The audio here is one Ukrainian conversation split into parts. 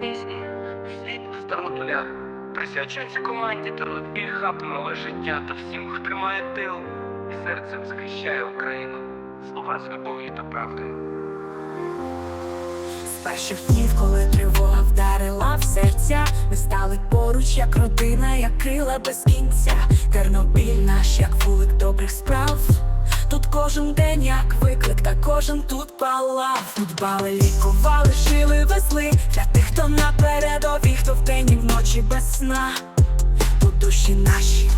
Пісні світ став нуля. Присвячуються команді і хап життя та всім, хто тримає тил і серцем захищає Україну. Слова з любов'ю та правдою. З перших днів, коли тривога вдарила в серця, ми стали поруч, як родина, як крила без кінця. Тернопіль наш, як вулик добрих справ. Тут кожен день, як виклик, та кожен тут палав. Тут бали лікували, жили, везли і вночі без сна. Тут душі наші,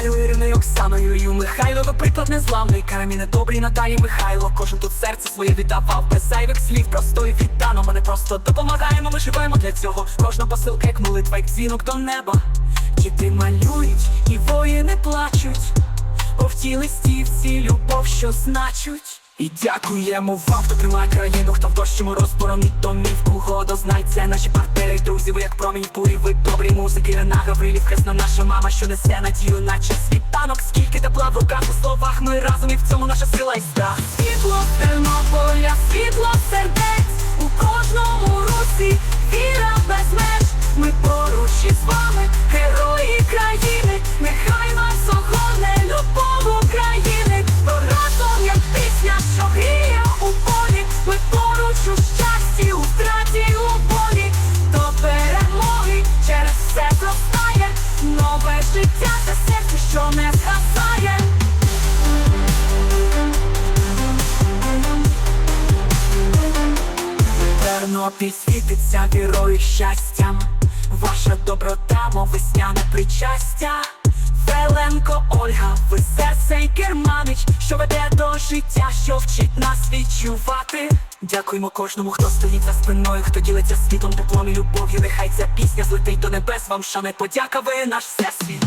Наталю, Іриною Оксаною, Михайло, приклад незламний, Караміни добрий Наталі Михайло. Кожен тут серце своє віддавав, без зайвих слів, просто і віддано. Ми не просто допомагаємо, ми живемо для цього. Кожна посилка, як молитва, як дзвінок до неба. Діти малюють, і воїни плачуть. Бо в тій листівці любов, що значуть. І дякуємо вам, хто тримає країну, хто в дощі мороз боронить домівку Года знай, це наші партнери, друзі, ви як промінь бурі, ви добрі музики, Рена Гаврилів, хресна наша мама, що несе надію, наче світанок, скільки тепла в руках у словах, ми разом і в цьому наша сила і страх. Світло з життя серце, що не згасає. Тернопіль світиться вірою і щастям, ваша доброта, мов весняне причастя. Веленко Ольга, ви серце керманич, що веде до життя, що вчить нас відчувати. Дякуємо кожному, хто стоїть за спиною, хто ділиться світом, теплом і любов'ю. Нехай ця пісня злетить до небес, вам шане подяка, ви наш всесвіт.